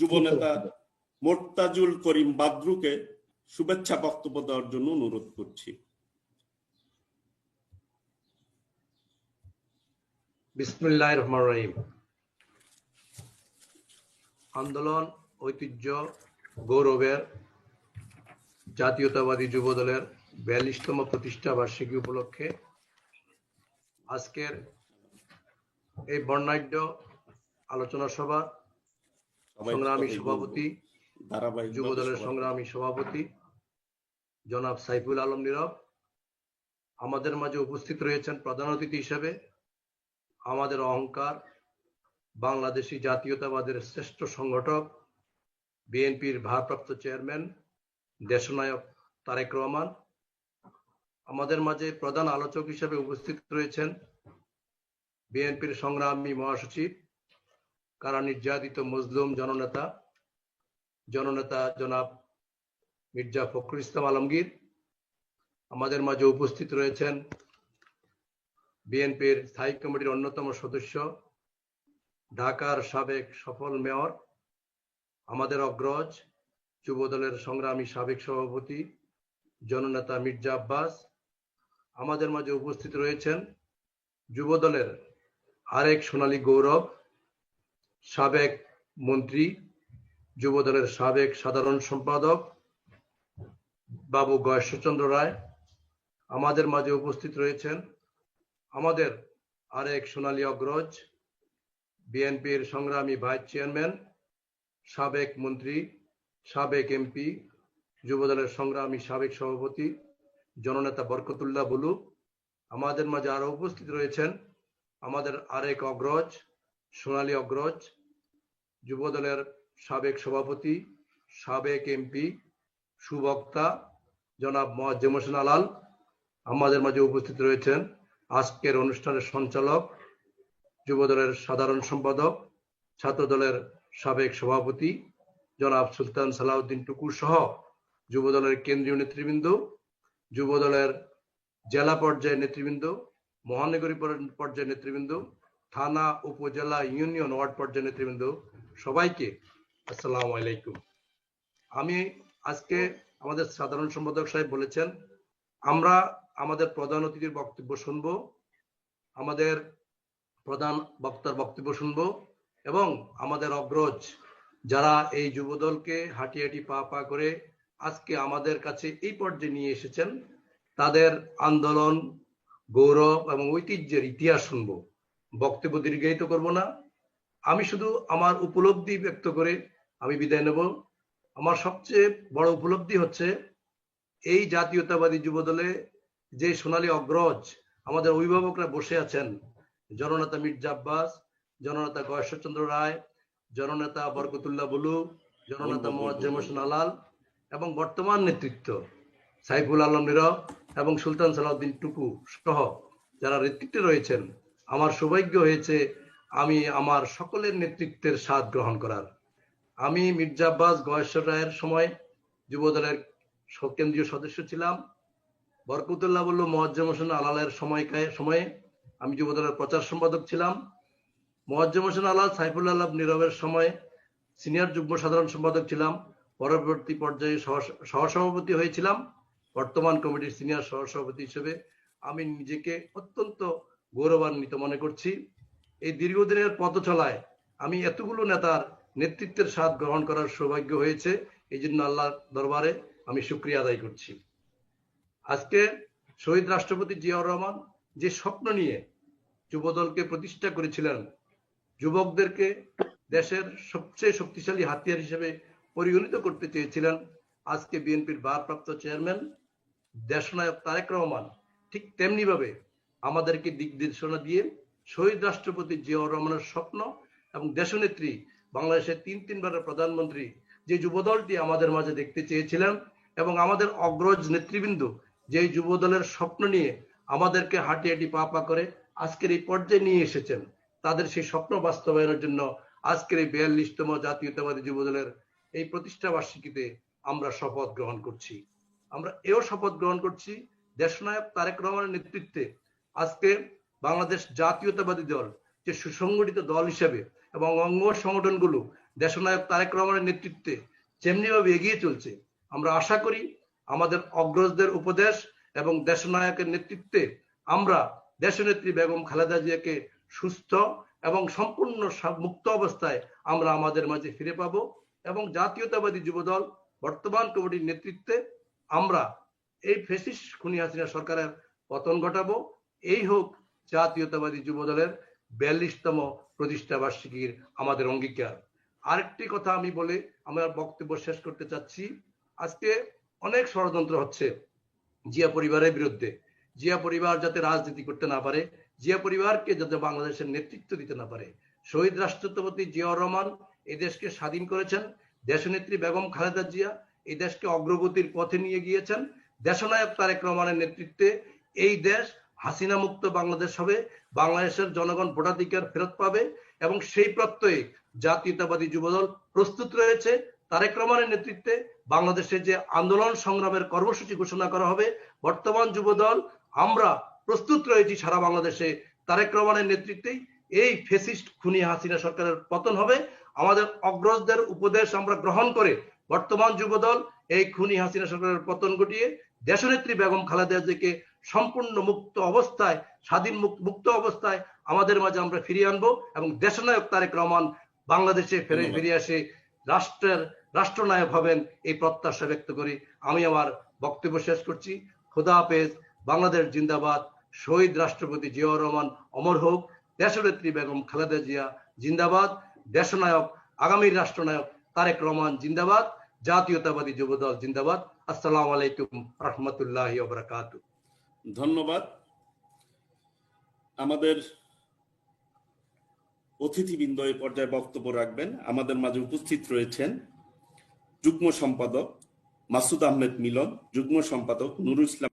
যুবনেতা মোর্তাজুল করিম বাদরুকে শুভেচ্ছা বক্তব্য দেওয়ার জন্য অনুরোধ করছি। বিসমুল্লাহ রহমান রহিম। আন্দোলন, ঐতিহ্য, গৌরবের, জাতীয়তাবাদী যুব দলের বিয়াল্লিশতম প্রতিষ্ঠা বার্ষিকী উপলক্ষে আজকের এই বর্ণাঢ্য আলোচনা সভা সংগ্রামী সভাপতি ধারাবাহিক যুব দলের সংগ্রামী সভাপতি জনাব সাইফুল আলম নীরব আমাদের মাঝে উপস্থিত রয়েছেন প্রধান অতিথি হিসেবে আমাদের অহংকার বাংলাদেশি জাতীয়তাবাদের শ্রেষ্ঠ সংগঠক বিএনপির ভারপ্রাপ্ত চেয়ারম্যান দেশনায়ক তারেক রহমান আমাদের মাঝে প্রধান আলোচক হিসেবে উপস্থিত রয়েছেন বিএনপির সংগ্রামী মহাসচিব কারা নির্যাতিত মজলুম জননেতা জননেতা জনাব মির্জা ফখরুল ইসলাম আলমগীর, আমাদের মাঝে উপস্থিত রয়েছেন বিএনপির স্থায়ী কমিটির অন্যতম সদস্য, ঢাকার সাবেক সফল মেয়র, আমাদের অগ্রজ, যুবদলের সংগ্রামী সাবেক সভাপতি, জননেতা মির্জা আব্বাস, আমাদের মাঝে উপস্থিত রয়েছেন যুবদলের আরেক সোনালী গৌরব সাবেক মন্ত্রী, যুবদলের সাবেক সাধারণ সম্পাদক বাবু গয়েশ্বরচন্দ্র রায় আমাদের মাঝে উপস্থিত রয়েছেন। আমাদের আরেক সোনালী অগ্রজ, বিএনপির সংগ্রামী ভাইস চেয়ারম্যান, সাবেক মন্ত্রী, সাবেক এমপি, যুবদলের সংগ্রামী সাবেক সভাপতি, জননেতা বরকতুল্লাহ বুলু। আমাদের মাঝে আরও উপস্থিত রয়েছেন আমাদের আরেক অগ্রজ সোনালী অগ্রজ, যুবদলের সাবেক সভাপতি, সাবেক এমপি, সুবক্তা জনাব মোয়াজ্জেম হোসেন আলাল আমাদের মাঝে উপস্থিত রয়েছেন। আজকের অনুষ্ঠানের সঞ্চালক যুবদলের সাধারণ সম্পাদক, ছাত্রদলের সাবেক সভাপতি জনাব সুলতান সালাউদ্দিন টুকু সহ যুবদলের কেন্দ্রীয় নেতৃবৃন্দ, যুবদলের জেলা পর্যায়ের নেতৃবৃন্দ, মহানগরী পর্যায়ের নেতৃবৃন্দ থানা, উপজেলা, ইউনিয়ন, ওয়ার্ড পর্যায়ের নেতৃবৃন্দ, সবাইকে আসসালামু আলাইকুম। আমি আজকে আমাদের সাধারণ সম্পাদক সাহেব বলেছেন, আমরা আমাদের প্রধান অতিথির বক্তব্য শুনব, আমাদের প্রধান বক্তার বক্তব্য শুনব এবং আমাদের অগ্রজ যারা এই যুবদলকে হাঁটি হাঁটি পা পা করে আজকে আমাদের কাছে এই পর্যায়ে নিয়ে এসেছেন, তাদের আন্দোলন, গৌরব এবং ঐতিহ্যের ইতিহাস শুনব। বক্তব্য দীর্ঘায়িত করব না। আমি শুধু আমার উপলব্ধি ব্যক্ত করে আমি বিদায় নেব। আমার সবচেয়ে বড় উপলব্ধি হচ্ছে এই জাতীয়তাবাদী যুবদলে যে সোনালী অগ্রজ আমাদের অভিভাবকরা বসে আছেন জননেতা মির্জা আব্বাস জননেতা গয়েশ্বরচন্দ্র রায় জননেতা বরকতুল্লাহ বুলু জননেতা মোয়াজ্জেম হোসেন আলাল এবং বর্তমান নেতৃত্ব সাইফুল আলম নীরব এবং সুলতান সালাউদ্দিন টুকু সহ যারা নেতৃত্বে রয়েছেন আমার সৌভাগ্য হয়েছে আমি আমার সকলের নেতৃত্বের স্বাদ গ্রহণ করার। আমি মির্জা আব্বাস গয়েশ্বর রায়ের সময় যুবদলের কেন্দ্রীয় সদস্য ছিলাম। বরকতুল্লাহ বলল মোয়াজ্জেম হোসেন আলালের সময়কায়, সময়ে আমি যুবদলের প্রচার সম্পাদক ছিলাম। মোয়াজ্জেম হোসেন আলাল সাইফুল আল্লাহ নীরবের সময় সিনিয়র যুগ্ম সাধারণ সম্পাদক ছিলাম। পরবর্তী পর্যায়ে সহ- সহসভাপতি হয়েছিলাম। বর্তমান কমিটির সিনিয়র সহসভাপতি হিসেবে আমি নিজেকে অত্যন্ত গৌরবান্বিত মনে করছি। এই দীর্ঘদিনের পথ চলায় আমি এতগুলো নেতার নেতৃত্বের স্বাদ গ্রহণ করার সৌভাগ্য হয়েছে এই জন্য আল্লাহর দরবারে আমি শুক্রিয়া আদায় করছি। আজকে শহীদ রাষ্ট্রপতি জিয়াউর রহমান যে স্বপ্ন নিয়ে যুবদলকে প্রতিষ্ঠা করেছিলেন, যুবকদেরকে দেশের সবচেয়ে শক্তিশালী হাতিয়ার হিসেবে পরিগণিত করতে চেয়েছিলেন, আজকে বিএনপির ভারপ্রাপ্ত চেয়ারম্যান দেশনায়ক তারেক রহমান ঠিক তেমনি ভাবে আমাদেরকে দিক নির্দেশনা দিয়ে শহীদ রাষ্ট্রপতি জিয়াউর রহমানের স্বপ্ন এবং দেশনেত্রী বাংলাদেশের তিন তিনবারের প্রধানমন্ত্রী যে যুবদলটি আমাদের মাঝে দেখতে চেয়েছিলেন এবং আমাদের অগ্রজ নেতৃবৃন্দ যে যুবদলের স্বপ্ন নিয়ে আমাদেরকে হাঁটি হাঁটি পা পা করে আজকের এই পর্যায়ে নিয়ে এসেছেন, তাদের সেই স্বপ্ন বাস্তবায়নের জন্য আজকের এই বিয়াল্লিশতম জাতীয়তাবাদী যুবদলের এই প্রতিষ্ঠা বার্ষিকীতে আমরা শপথ গ্রহণ করছি। আমরা এও শপথ গ্রহণ করছি, দেশনায়ক তারেক রহমানের নেতৃত্বে আজকে বাংলাদেশ জাতীয়তাবাদী দল, যে সুসংগঠিত দল হিসেবে এবং অঙ্গ সংগঠনগুলো দেশনায়ক তারেক রহমানের নেতৃত্বে যেমনিভাবে এগিয়ে চলছে, আমরা আশা করি আমাদের অগ্রজদের উপদেশ এবং দেশনায়কের নেতৃত্বে আমরা দেশনেত্রী বেগম খালেদা জিয়াকে সুস্থ এবং সম্পূর্ণ মুক্ত অবস্থায় আমরা আমাদের মাঝে ফিরে পাব এবং জাতীয়তাবাদী যুবদল, বর্তমান কমিটির নেতৃত্বে আমরা এই ফেসিস খুনি হাসিনা সরকারের পতন ঘটাবো। এই হোক জাতীয়তাবাদী যুবদলের বিয়াল্লিশতম প্রতিষ্ঠা বার্ষিকীর আমাদের অঙ্গীকার। আরেকটি কথা আমি বলে আমার বক্তব্য শেষ করতে চাচ্ছি। আজকে অনেক ষড়যন্ত্র হচ্ছে জিয়া পরিবারের বিরুদ্ধে। জিয়া পরিবার যাতে রাজনীতি করতে না পারে, জিয়া পরিবারকে যাতে বাংলাদেশের নেতৃত্ব দিতে না পারে। শহীদ রাষ্ট্রপতি জিয়াউর রহমান এই দেশকে স্বাধীন করেছেন। দেশনেত্রী বেগম খালেদা জিয়া এই দেশকে অগ্রগতির পথে নিয়ে গিয়েছেন। দেশনায়ক তারেক রহমানের নেতৃত্বে এই দেশ হাসিনা মুক্ত বাংলাদেশ হবে, বাংলাদেশের জনগণ ভোটাধিকার ফেরত পাবে এবং সেই প্রত্যয়ে জাতীয়তাবাদী যুবদল প্রস্তুত রয়েছে। তারেক রহমানের নেতৃত্বে বাংলাদেশে যে আন্দোলন সংগ্রামের কর্মসূচি ঘোষণা করা হবে, বর্তমান যুবদল আমরা প্রস্তুত রয়েছি সারা বাংলাদেশে। তারেক রহমানের নেতৃত্বেই এই ফেসিস্ট খুনি হাসিনা সরকারের পতন হবে। আমাদের অগ্রজদের উপদেশ আমরা গ্রহণ করে বর্তমান যুবদল এই খুনি হাসিনা সরকারের পতন ঘটিয়ে দেশনেত্রী বেগম খালেদা জিয়াকে সম্পূর্ণ মুক্ত অবস্থায় স্বাধীন মুক্ত অবস্থায় আমাদের মাঝে আমরা ফিরিয়ে আনব এবং দেশনায়ক তারেক রহমান বাংলাদেশে ফিরে ফিরে আসে রাষ্ট্রের রাষ্ট্রনায়ক হবেন এই প্রত্যাশা ব্যক্ত করি। আমি আমার বক্তব্য শেষ করছি। খোদা হাফেজ। বাংলাদেশ জিন্দাবাদ। শহীদ রাষ্ট্রপতি জিয়াউর রহমান অমর হোক। দেশনেত্রী বেগম খালেদা জিয়া জিন্দাবাদ। দেশনায়ক আগামী রাষ্ট্রনায়ক তারেক রহমান জিন্দাবাদ। জাতীয়তাবাদী যুবদল জিন্দাবাদ। আসসালামু আলাইকুম রহমতুল্লাহ বারাকাতু ধন্যবাদ। আমাদের অতিথিবৃন্দ এই পর্যায়ে বক্তব্য রাখবেন। আমাদের মাঝে উপস্থিত রয়েছেন যুগ্ম সম্পাদক মাসুদ আহমেদ মিলন, যুগ্ম সম্পাদক নুরুল ইসলাম